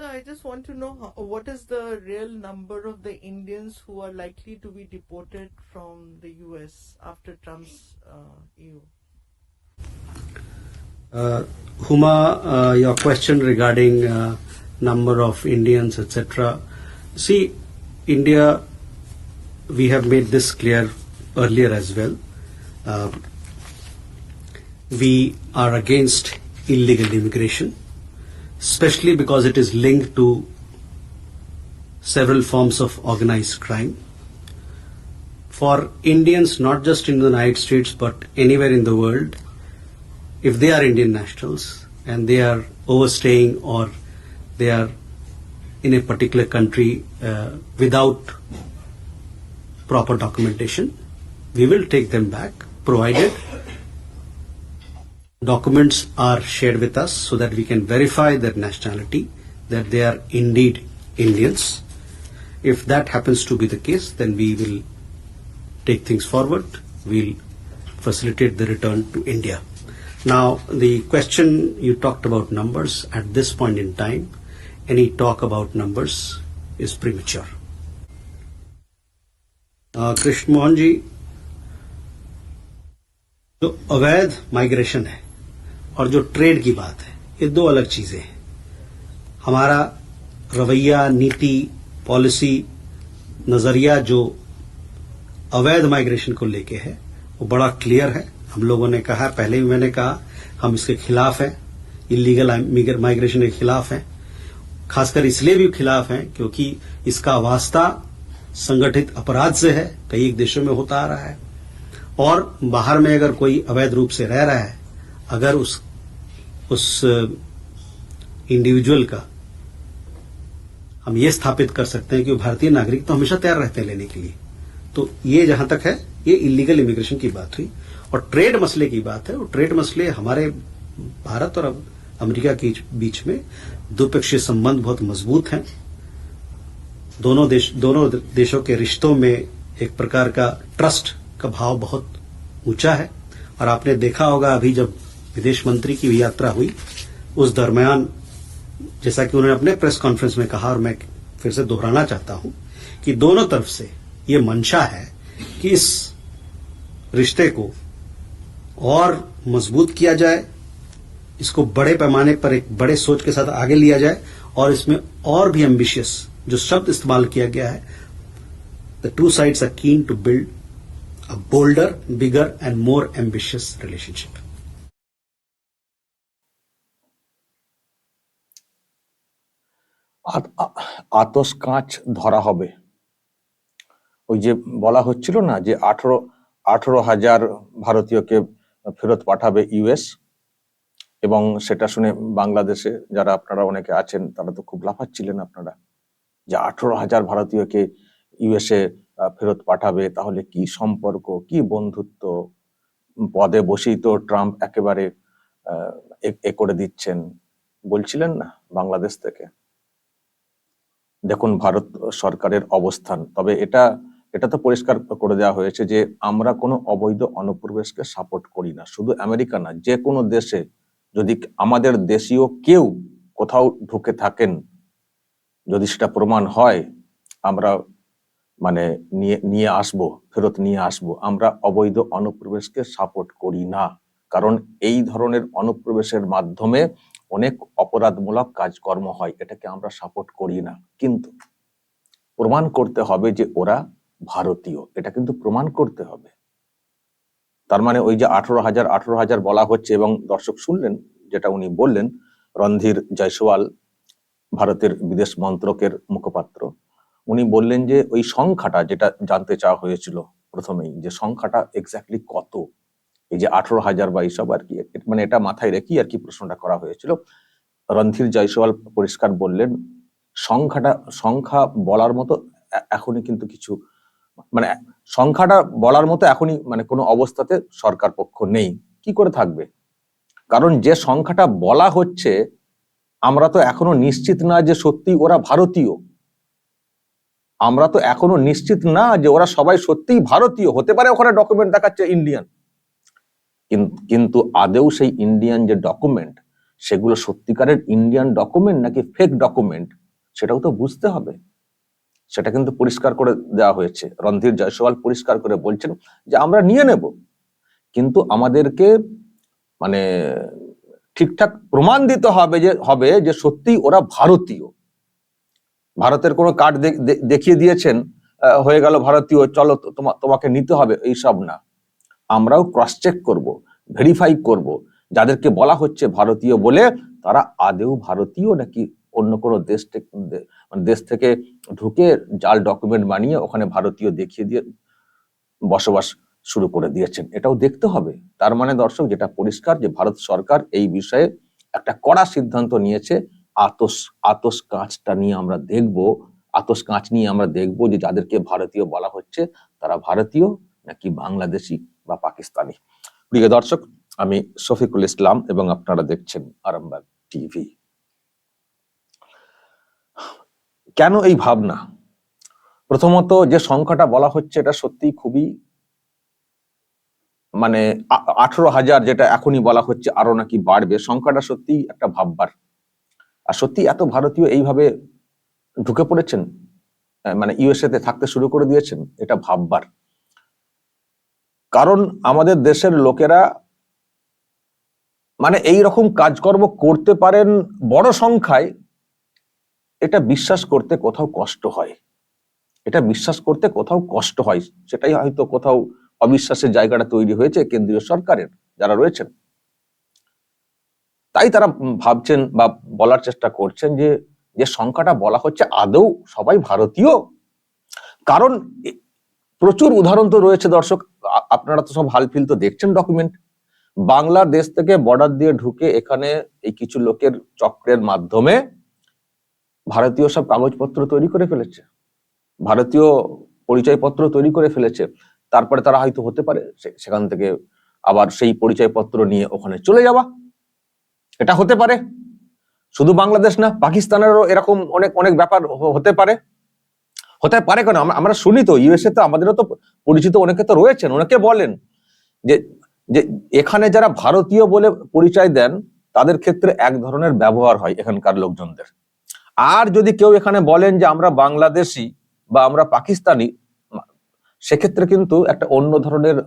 Sir, I just want to know how, what is the real number of the Indians who are likely to be deported from the US after Trump's uh, EU? Uh, Huma, uh, your question regarding uh, number of Indians, etc. See, India, we have made this clear earlier as well. Uh, we are against illegal immigration, especially because it is linked to several forms of organized crime. For Indians, not just in the United States but anywhere in the world, if they are Indian nationals and they are overstaying or they are in a particular country uh, without proper documentation, we will take them back provided documents are shared with us so that we can verify their nationality, that they are indeed Indians. If that happens to be the case, then we will take things forward. We'll facilitate the return to India. Now, the question you talked about numbers at this point in time, any talk about numbers is premature. Uh, Krishna Mohan ji, जो अवैध migration है और जो trade की बात है, ये दो अलग चीज़ें हैं। हमारा रवैया, नीति, पॉलिसी, नज़रिया जो अवैध माइग्रेशन को लेके है, वो बड़ा क्लियर है। हम लोगों ने कहा, पहले भी मैंने कहा, हम इसके खिलाफ हैं, इलीगल माइग्रेशन के खिलाफ हैं। खासकर इसलिए भी खिलाफ हैं क्योंकि इसका वास्ता संगठित अपराध से है, कई एक देशों में होता आ रहा है। और बाहर में अगर कोई अवैध रूप से रह रहा है, अगर उस उस इंडिविजुअल का हम ये स्थापित कर सकते हैं कि वो भारतीय नागरिक तो हमेशा तैयार रहते हैं लेने के लिए। तो ये जहाँ तक है, ये इलीगल इमिग्रेशन की बात हुई और ट्रेड मसले की बात है। और ट्रेड मसले हमारे भारत और अमेरिका के बीच में द्विपक्षीय संबंध बहुत मज़बूत हैं। दोनों देश, दोनों देशों के रिश्तों में एक प्रकार का ट्रस्ट का भाव बहुत ऊँचा है। और आपने देखा होगा अभी जब विदेश मंत्री की भी यात्रा हुई उस दरमियान जैसा कि उन्होंने अपने प्रेस कॉन्फ्रेंस में कहा और मैं फिर से दोहराना चाहता हूँ कि दोनों तरफ़ से ये मंशा है कि इस रिश्ते को और मज़बूत किया जाए इसको बड़े पैमाने पर एक बड़े सोच के साथ आगे लिया जाए और इसमें और भी एम्बिशियस जो शब्द इस्तेमाल किया गया है the two sides are keen to build a bolder, bigger, and more ambitious relationship. আতস কাঁচ ধরা হবে। ওই যে বলা হচ্ছিল না যে আঠারো আঠারো হাজার ভারতীয়কে ফেরত পাঠাবে ইউএস এবং সেটা শুনে বাংলাদেশে যারা আপনারা অনেকে আছেন, তারা তো খুব লাফাচ্ছিলেন আপনারা, যে আঠারো হাজার ভারতীয়কে ইউএসএ ফেরত পাঠাবে, তাহলে কি সম্পর্ক, কি বন্ধুত্ব? পদে বসেই তো ট্রাম্প একেবারে এ- করে দিচ্ছেন, বলছিলেন না বাংলাদেশ থেকে? দেখুন, ভারত সরকারের অবস্থান, তবে এটা এটা তো পরিষ্কার করে দেওয়া হয়েছে যে আমরা কোনো অবৈধ অনুপ্রবেশকে সাপোর্ট করি না, শুধু আমেরিকা না, যে কোনো দেশে যদি আমাদের দেশীয় কেউ কোথাও ঢুকে থাকেন, যদি সেটা প্রমাণ হয়, আমরা মানে নিয়ে নিয়ে আসব, ফেরত নিয়ে আসব, আমরা অবৈধ অনুপ্রবেশকে সাপোর্ট করি না। কারণ এই ধরনের অনুপ্রবেশের মাধ্যমে অনেক অপরাধমূলক কাজকর্ম হয়, এটাকে আমরা সাপোর্ট করি না। কিন্তু প্রমাণ করতে হবে যে ওরা ভারতীয়, এটা কিন্তু প্রমাণ করতে হবে। তার মানে ওই যে আঠারো হাজার আঠারো হাজার বলা হচ্ছে এবং দর্শক শুনলেন যেটা উনি বললেন, রণধীর জয়সওয়াল, ভারতের বিদেশ মন্ত্রকের মুখপাত্র, উনি বললেন যে ওই সংখ্যাটা যেটা জানতে চাওয়া হয়েছিল প্রথমেই, যে সংখ্যাটা এক্স্যাক্টলি কত? এই যে আঠারো হাজার বা এইসব আর কি মানে এটা মাথায় রেখেই আর কি প্রশ্নটা করা হয়েছিল। রণধীর জয়সওয়াল পরিষ্কার বললেন, সংখ্যাটা, সংখ্যা বলার মতো এখনই কিন্তু কিছু মানে সংখ্যাটা বলার মতো এখনই মানে কোনো অবস্থাতে সরকার পক্ষ নেই। কি করে থাকবে? কারণ যে সংখ্যাটা বলা হচ্ছে, আমরা তো এখনও নিশ্চিত না যে সত্যি ওরা ভারতীয়। আমরা তো এখনও নিশ্চিত না যে ওরা সবাই সত্যিই ভারতীয়। হতে পারে ওখানে ডকুমেন্ট দেখাচ্ছে ইন্ডিয়ান কিন্তু আদেও সেই ইন্ডিয়ান যে ডকুমেন্ট সেগুলো সত্যিকারের ইন্ডিয়ান ডকুমেন্ট নাকি ফেক ডকুমেন্ট সেটাও তো বুঝতে হবে। সেটা কিন্তু পরিষ্কার করে দেওয়া হয়েছে। রণধীর জয়সওয়াল পরিষ্কার করে বলছেন যে আমরা নিয়ে নেব। কিন্তু আমাদেরকে মানে ঠিকঠাক প্রমাণ দিতে হবে যে হবে যে সত্যি ওরা ভারতীয়। ভারতের কোনো কার্ড দেখিয়ে দিয়েছেন হয়ে গেল ভারতীয়, চলো তোমাকে নিতে হবে, এইসব না। আমরাও ক্রস চেক করব ভেরিফাই করব। যাদেরকে বলা হচ্ছে ভারতীয় বলে, তারা আদেও ভারতীয় নাকি অন্য কোনো দেশ থেকে মানে দেশ থেকে ঢুকে জাল ডকুমেন্ট বানিয়ে ওখানে ভারতীয় দেখিয়ে দিয়ে বসবাস শুরু করে দিয়েছেন। এটাও দেখতে হবে। তার মানে দর্শক, যেটা পরিষ্কার যে ভারত সরকার এই বিষয়ে একটা কড়া সিদ্ধান্ত নিয়েছে, আতস আতস কাঁচটা নিয়ে আমরা দেখব, আতস কাঁচ নিয়ে আমরা দেখব যে যাদেরকে ভারতীয় বলা হচ্ছে, তারা ভারতীয় নাকি বাংলাদেশি? বা পাকিস্তানি। প্রিয় দর্শক, আমি শফিকুল ইসলাম এবং আপনারা দেখছেন আরামবাগ টিভি। কেন এই ভাবনা? প্রথমত যে সংখ্যাটা বলা হচ্ছে, এটা সত্যি খুবই মানে আঠারো হাজার যেটা এখনই বলা হচ্ছে, আরও নাকি বাড়বে, সংখ্যাটা সত্যি একটা ভাববার। আর সত্যি এত ভারতীয় এইভাবে ঢুকে পড়েছেন? মানে ইউএসএ তে থাকতে শুরু করে দিয়েছেন, এটা ভাববার। কারণ আমাদের দেশের লোকেরা মানে এই রকম কাজকর্ম করতে পারেন বড় সংখ্যায়, এটা বিশ্বাস করতে কোথাও কষ্ট হয়। এটা বিশ্বাস করতে কোথাও কষ্ট হয়, সেটাই হয়তো কোথাও অবিশ্বাসের জায়গাটা তৈরি হয়েছে কেন্দ্রীয় সরকারের, যারা রয়েছেন। তাই তারা ভাবছেন বা বলার চেষ্টা করছেন যে যে সংখ্যাটা বলা হচ্ছে আদৌ সবাই ভারতীয়? কারণ প্রচুর উদাহরণ তো রয়েছে দর্শক। আপনারা তো সব হালফিল তো দেখছেন ডকুমেন্ট বাংলাদেশ থেকে বর্ডার দিয়ে ঢুকে এখানে এই কিছু লোকের চক্রের মাধ্যমে ভারতীয় সব কাগজপত্র তৈরি করে ফেলেছে। ভারতীয় পরিচয়পত্র তৈরি করে ফেলেছে। তারপরে তারা হয়তো হতে পারে সেখান থেকে আবার সেই পরিচয়পত্র নিয়ে ওখানে চলে যাওয়া। এটা হতে পারে। শুধু বাংলাদেশ না, পাকিস্তানেরও এরকম অনেক অনেক ব্যাপার হতে পারে। হতে পারে কেন? আমরা- শুনি তো ইউএসএ তো আমাদেরও তো পরিচিত অনেকে তো রয়েছেন, অনেকে বলেন যে যে এখানে যারা ভারতীয় বলে পরিচয় দেন, তাদের ক্ষেত্রে এক ধরনের ব্যবহার হয় এখানকার লোকজনদের। আর যদি কেউ এখানে বলেন যে আমরা বাংলাদেশি বা আমরা পাকিস্তানি, সেক্ষেত্রে কিন্তু একটা অন্য ধরনের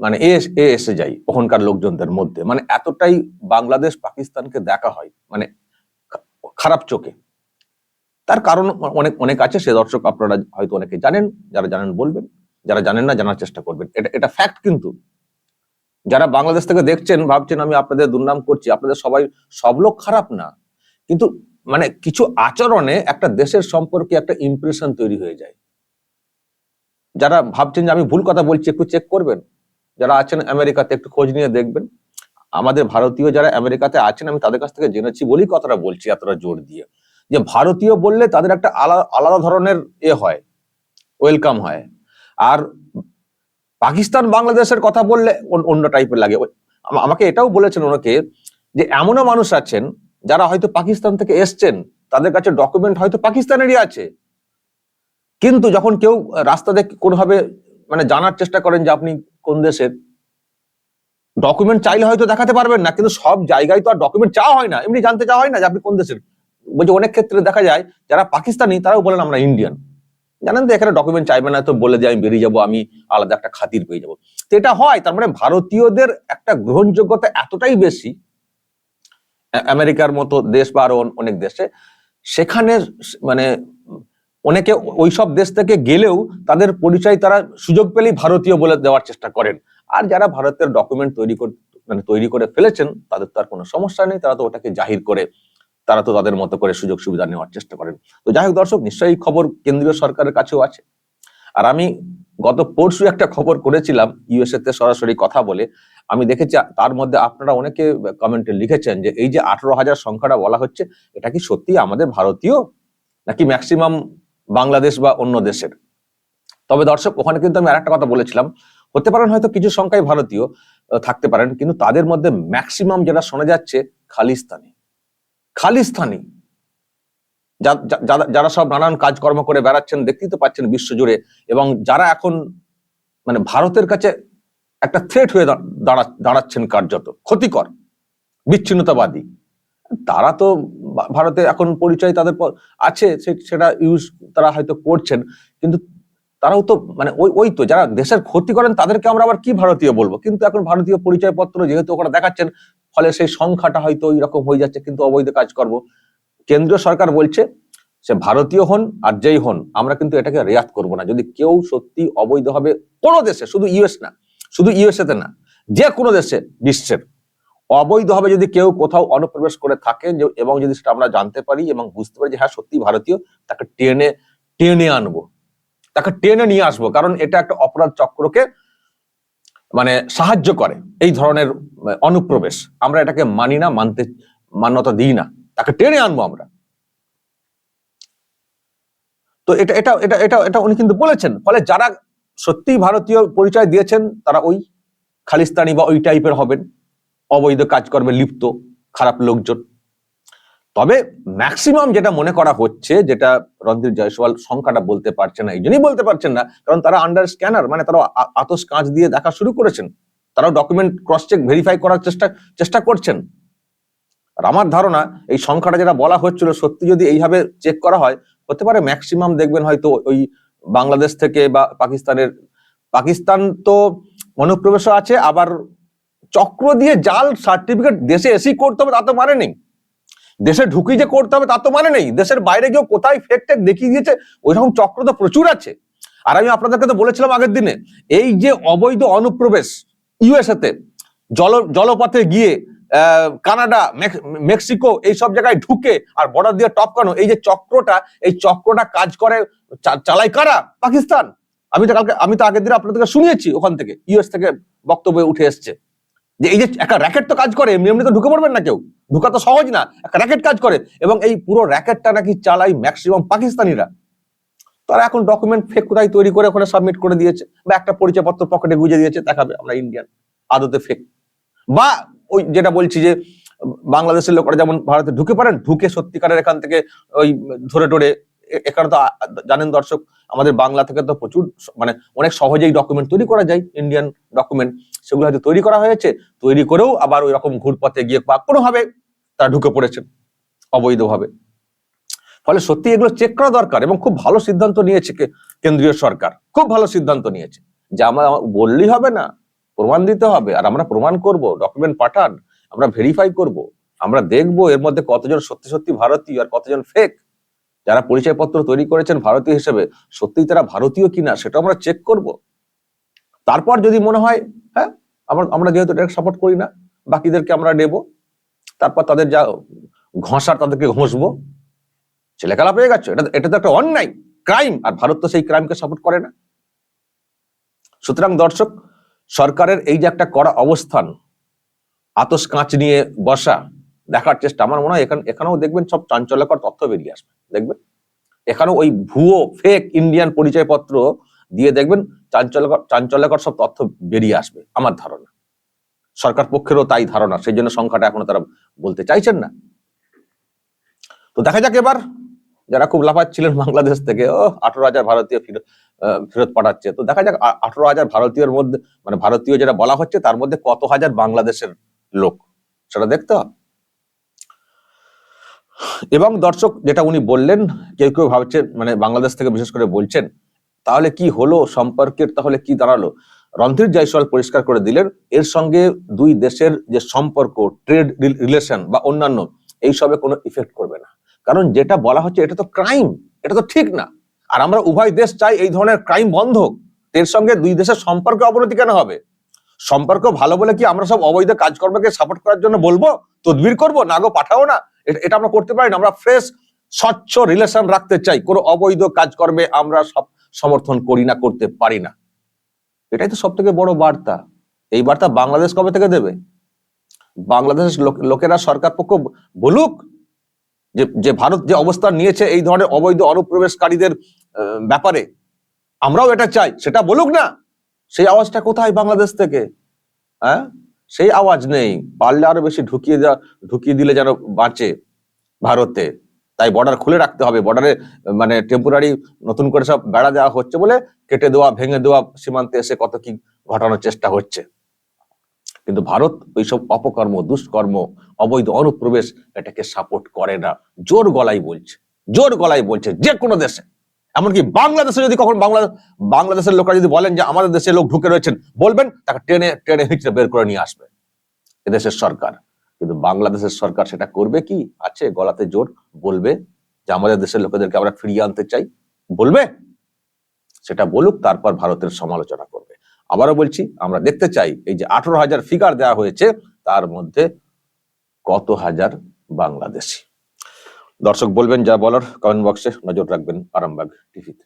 মানে এ এসে যায় ওখানকার লোকজনদের মধ্যে। মানে এতটাই বাংলাদেশ পাকিস্তানকে দেখা হয় মানে খারাপ চোখে। তার কারণ অনেক অনেক আছে, সে দর্শক আপনারা হয়তো অনেকে জানেন, যারা জানেন বলবেন, যারা জানেন না জানার চেষ্টা করবেন। এটা এটা ফ্যাক্ট কিন্তু। যারা বাংলাদেশ থেকে দেখছেন, ভাবছেন আমি আপনাদের দুর্নাম করছি, আপনাদের সবাই সব লোক খারাপ না। কিন্তু মানে কিছু আচরণে একটা দেশের সম্পর্কে একটা ইমপ্রেশন তৈরি হয়ে যায়। যারা ভাবছেন যে আমি ভুল কথা বলছি, একটু চেক করবেন। যারা আছেন আমেরিকাতে, একটু খোঁজ নিয়ে দেখবেন। আমাদের ভারতীয় যারা আমেরিকাতে আছেন, আমি তাদের কাছ থেকে জেনেছি বলেই কথাটা বলছি, এতটা জোর দিয়ে। যে ভারতীয় বললে তাদের একটা আলাদা আলাদা ধরনের এ হয় ওয়েলকাম হয়। আর পাকিস্তান, বাংলাদেশের কথা বললে অন- অন্য টাইপের লাগে। আমাকে এটাও বলেছেন ওনাকে যে এমনও মানুষ আছেন যারা হয়তো পাকিস্তান থেকে এসছেন, তাদের কাছে ডকুমেন্ট হয়তো পাকিস্তানেরই আছে। কিন্তু যখন কেউ রাস্তা দেখে, কোনোভাবে মানে জানার চেষ্টা করেন যে আপনি কোন দেশের ডকুমেন্ট চাইলে হয়তো দেখাতে পারবেন না, কিন্তু সব জায়গায় তো আর ডকুমেন্ট চাওয়া হয় না। এমনি জানতে চাওয়া হয় না যে আপনি কোন দেশের। বলছে অনেক ক্ষেত্রে দেখা যায় যারা পাকিস্তানি, তারাও বলেন আমরা ইন্ডিয়ান জানেন তো এখানে ডকুমেন্ট চাইবে না তো বলে দিয়ে আমি বেরিয়ে যাব, আমি আলাদা একটা খাতির পেয়ে যাব। তো এটা হয়, তার মানে ভারতীয়দের একটা গ্রহণযোগ্যতা এতটাই বেশি আমেরিকার মতো দেশ বা আরও অনেক দেশে, সেখানে মানে অনেকে ওই সব দেশ থেকে গেলেও তাদের পরিচয় তারা সুযোগ পেলেই ভারতীয় বলে দেওয়ার চেষ্টা করেন। আর যারা ভারতের ডকুমেন্ট তৈরি করে মানে তৈরি করে ফেলেছেন, তাদের তো আর কোনো সমস্যা নেই, তারা তো ওটাকে জাহির করে তারা তো তাদের মতো করে সুযোগ সুবিধা নেওয়ার চেষ্টা করেন। তো যাই হোক দর্শক, নিশ্চয়ই খবর কেন্দ্রীয় সরকারের কাছেও আছে। আর আমি গত পরশু একটা খবর করেছিলাম ইউএসএ তে সরাসরি কথা বলে। আমি দেখেছি, তার মধ্যে আপনারা অনেকে কমেন্টে লিখেছেন যে, এই যে আঠারো হাজার সংখ্যাটা বলা হচ্ছে, এটা কি সত্যি আমাদের ভারতীয়? নাকি ম্যাক্সিমাম বাংলাদেশ বা অন্য দেশের? তবে দর্শক, ওখানে কিন্তু আমি আরেকটা কথা বলেছিলাম। হতে পারেন হয়তো কিছু সংখ্যায় ভারতীয় থাকতে পারেন, কিন্তু তাদের মধ্যে ম্যাক্সিমাম যেটা শোনা যাচ্ছে খালিস্তানি। খালিস্তানি যারা- সব নানান কাজকর্ম করে বেড়াচ্ছেন, দেখতেই তো পাচ্ছেন বিশ্বজুড়ে। এবং যারা এখন মানে ভারতের কাছে একটা থ্রেট হয়ে দাঁড়াচ্ছেন কার্যত, ক্ষতিকর, বিচ্ছিন্নতাবাদী। তারা তো ভারতে এখন পরিচয় তাদের আছে সেটা ইউজ তারা হয়তো করছেন। কিন্তু তারাও তো মানে ওই ওই তো যারা দেশের ক্ষতি করেন তাদেরকে আমরা আবার কি ভারতীয় বলব? কিন্তু এখন ভারতীয় পরিচয়পত্র যেহেতু ওখানে দেখাচ্ছেন, ফলে সেই সংখ্যাটা হয়তো ওই রকম হয়ে যাচ্ছে, কিন্তু অবৈধ কাজকর্ম। কেন্দ্রীয় সরকার বলছে, সে ভারতীয় হন আর যেই হন, আমরা কিন্তু এটাকে রেয়াত করব না। যদি কেউ সত্যি অবৈধভাবে কোনো দেশে, শুধু ইউএস না, শুধু ইউএসএ তে না, যে কোনো দেশে, বিশ্বের, অবৈধভাবে যদি কেউ কোথাও অনুপ্রবেশ করে থাকেন এবং যদি সেটা আমরা জানতে পারি এবং বুঝতে পারি যে হ্যাঁ সত্যি ভারতীয়, তাকে টেনে টেনে আনব। তাকে টেনে নিয়ে আসব, কারণ এটা একটা অপরাধ চক্রকে মানে সাহায্য করে এই ধরনের অনুপ্রবেশ। আমরা এটাকে মানি না, মানতে, মান্যতা দিই না। তাকে টেনে আনব আমরা। তো এটা এটা এটা এটা এটা উনি কিন্তু বলেছেন। ফলে যারা সত্যিই ভারতীয় পরিচয় দিয়েছেন, তারা ওই খালিস্তানি বা ওই টাইপের হবেন। অবৈধ কাজকর্মে লিপ্ত, খারাপ লোকজন। তবে ম্যাক্সিমাম যেটা মনে করা হচ্ছে, যেটা রণধীর জয়সওয়াল সংখ্যাটা বলতে পারছে না, এই জন্যই বলতে পারছেন না, কারণ তারা আন্ডার স্ক্যানার মানে তারা আতস কাঁচ দিয়ে দেখা শুরু করেছেন। তারাও ডকুমেন্ট ক্রস চেক ভেরিফাই করার চেষ্টা চেষ্টা করছেন। আর আমার ধারণা, এই সংখ্যাটা যেটা বলা হচ্ছিল সত্যি যদি এইভাবে চেক করা হয়, হতে পারে ম্যাক্সিমাম দেখবেন হয়তো ওই বাংলাদেশ থেকে বা পাকিস্তানের, পাকিস্তান তো অনুপ্রবেশও আছে, আবার চক্র দিয়ে জাল সার্টিফিকেট দেশে এসেই করতে হবে, তা তো মানে নেই দেশে ঢুকি যে করতে হবে, তা তো মানে নেই। দেশের বাইরে গিয়েও কোথায় ফেক টেক দেখিয়ে দিয়েছে, ওই রকম চক্র তো প্রচুর আছে। আর আমি আপনাদেরকে তো বলেছিলাম আগের দিনে, এই যে অবৈধ অনুপ্রবেশ ইউএসএ তে জল, জলপথে গিয়ে কানাডা মেক্স- মেক্সিকো এই সব জায়গায় ঢুকে আর বর্ডার দিয়ে টপকানো এই যে চক্রটা, এই চক্রটা কাজ করে চালায় কারা? পাকিস্তান। আমি তো কালকে, আমি তো আগের দিন আপনাদেরকে শুনিয়েছি ওখান থেকে, ইউএস থেকে বক্তব্য উঠে এসছে। যে এই যে একটা র্যাকেট তো কাজ করে, এমনি এমনি তো ঢুকে পড়বেন না কেউ। ঢুকা তো সহজ না, একটা র্যাকেট কাজ করে। এবং এই পুরো র্যাকেটটা নাকি চালাই ম্যাক্সিমাম পাকিস্তানিরা। তারা এখন ডকুমেন্ট ফেক কোথায় তৈরি করে ওখানে সাবমিট করে দিয়েছে? বা একটা পরিচয়পত্র পকেটে গুজে দিয়েছে, দেখাবে আমরা ইন্ডিয়ান আদতে ফেক বা ওই যেটা বলছি যে, বাংলাদেশের লোকরা যেমন ভারতে ঢুকে পারেন ঢুকে সত্যিকারের এখান থেকে ওই ধরে টরে এখানে তো জানেন দর্শক, আমাদের বাংলা থেকে তো প্রচুর মানে অনেক সহজেই ডকুমেন্ট তৈরি করা যায় ইন্ডিয়ান ডকুমেন্ট সেগুলো হয়তো তৈরি করা হয়েছে, তৈরি করেও আবার ওই রকম ঘুরপথে গিয়ে বা কোনোভাবে তারা ঢুকে পড়েছে অবৈধভাবে। ফলে সত্যি এগুলো চেক করা দরকার এবং খুব ভালো সিদ্ধান্ত নিয়েছে কেন্দ্রীয় সরকার। খুব ভালো সিদ্ধান্ত নিয়েছে যে আমরা বললেই হবে না, প্রমাণ দিতে হবে, আর আমরা প্রমাণ করব ডকুমেন্ট পাঠান, আমরা ভেরিফাই করব, আমরা দেখব এর মধ্যে কতজন সত্যি সত্যি ভারতীয় আর কতজন ফেক যারা পরিচয়পত্র তৈরি করেছেন ভারতীয় হিসেবে, সত্যিই তারা ভারতীয় কিনা সেটা আমরা চেক করব। তারপর যদি মনে হয় হ্যাঁ আমরা আমরা যেহেতু এটাকে সাপোর্ট করি না, বাকিদেরকে আমরা নেব তারপর তাদের যা ঘষার তাদেরকে ঘষবো। ছেলেখেলা পেয়ে গেছে, এটা এটা তো একটা অন্যায় ক্রাইম আর ভারত তো সেই ক্রাইমকে সাপোর্ট করে না। সুতরাং দর্শক, সরকারের এই যে একটা কড়া অবস্থান, আতস কাঁচ নিয়ে বসা, দেখার চেষ্টা, আমার মনে হয় এখানে, এখানেও দেখবেন সব চাঞ্চল্যকর তথ্য বেরিয়ে আসবে। দেখবেন? এখানেও ওই ভুয়ো ফেক ইন্ডিয়ান পরিচয়পত্র দিয়ে দেখবেন চাঞ্চল্যকর চাঞ্চল্যকর সব তথ্য বেরিয়ে আসবে, আমার ধারণা। সরকার পক্ষেরও তাই ধারণা, সেই জন্য সংখ্যাটা এখনও তারা বলতে চাইছেন না। তো দেখা যাক এবার, যারা খুব লাফাচ্ছিলেন বাংলাদেশ থেকে, ও, আঠারো হাজার ভারতীয় ফেরত ফেরত পাঠাচ্ছে। তো দেখা যাক আঠারো হাজার ভারতীয়র মধ্যে মানে ভারতীয় যেটা বলা হচ্ছে, তার মধ্যে কত হাজার বাংলাদেশের লোক? সেটা দেখতে এবং দর্শক, যেটা উনি বললেন, কেউ কেউ ভাবছেন মানে বাংলাদেশ থেকে বিশেষ করে বলছেন তাহলে কি হলো সম্পর্কের, তাহলে কি দাঁড়াল? রণধীর জয়সওয়াল পরিষ্কার করে দিলেন, এর সঙ্গে দুই দেশের যে সম্পর্ক ট্রেড রিলেশন বা অন্যান্য এইসবে কোনো ইফেক্ট করবে না। কারণ যেটা বলা হচ্ছে এটা তো ক্রাইম এটা তো ঠিক না। আর আমরা উভয় দেশ চাই এই ধরনের ক্রাইম বন্ধ। এর সঙ্গে দুই দেশের সম্পর্কে অবনতি কেন হবে? সম্পর্ক ভালো বলে কি আমরা সব অবৈধ কাজকর্মকে সাপোর্ট করার জন্য বলব? তদবির করব? না গো, পাঠাও না। এটা আমরা করতে পারি না। আমরা ফ্রেশ স্বচ্ছ রিলেশন রাখতে চাই। কোনো অবৈধ কাজকর্মে আমরা সব সমর্থন করি না, করতে পারি না। এটাই তো সব থেকে বড় বার্তা। এই বার্তা বাংলাদেশ কবে থেকে দেবে? বাংলাদেশের লোক- লোকেরা সরকার পক্ষ বলুক যে যে ভারত যে অবস্থান নিয়েছে এই ধরনের অবৈধ অনুপ্রবেশকারীদের ব্যাপারে। আমরাও এটা চাই, সেটা বলুক না। সেই আওয়াজটা কোথায় বাংলাদেশ থেকে? হ্যাঁ? সেই আওয়াজ নেই। পারলে আরও বেশি ঢুকিয়ে দেওয়া, ঢুকিয়ে দিলে যেন বাঁচে ভারতে। তাই বর্ডার খুলে রাখতে হবে। বর্ডারে মানে টেম্পোরারি নতুন করে সব বেড়া দেওয়া হচ্ছে বলে কেটে দেওয়া, ভেঙে দেওয়া সীমান্তে এসে কত কি ঘটানোর চেষ্টা হচ্ছে। কিন্তু ভারত ওইসব অপকর্ম, দুষ্কর্ম, অবৈধ অনুপ্রবেশ এটাকে সাপোর্ট করে না। জোর গলায় বলছে, জোর গলায় বলছে যে কোনো দেশে। এমনকি বাংলাদেশে যদি কখন বাংলা, বাংলাদেশের লোকরা যদি বলেন যে আমাদের দেশে লোক ঢুকে রয়েছেন, বলবেন, তাকে ট্রেনে ট্রেনে হিচড়ে বের করে নিয়ে আসবে। এদেশের সরকার। কিন্তু বাংলাদেশের সরকার সেটা করবে কি? আছে, গলাতে জোর, বলবে। যে আমাদের দেশের লোকেদেরকে আমরা ফিরিয়ে আনতে চাই, বলবে। সেটা বলুক, তারপর ভারতের সমালোচনা করবে। আবারও বলছি, আমরা দেখতে চাই, এই যে আঠারো হাজার ফিগার দেওয়া হয়েছে, তার মধ্যে কত হাজার বাংলাদেশি? দর্শক বলবেন, যা বলার কমেন্ট বক্সে নজর রাখবেন আরামবাগ টিভিতে।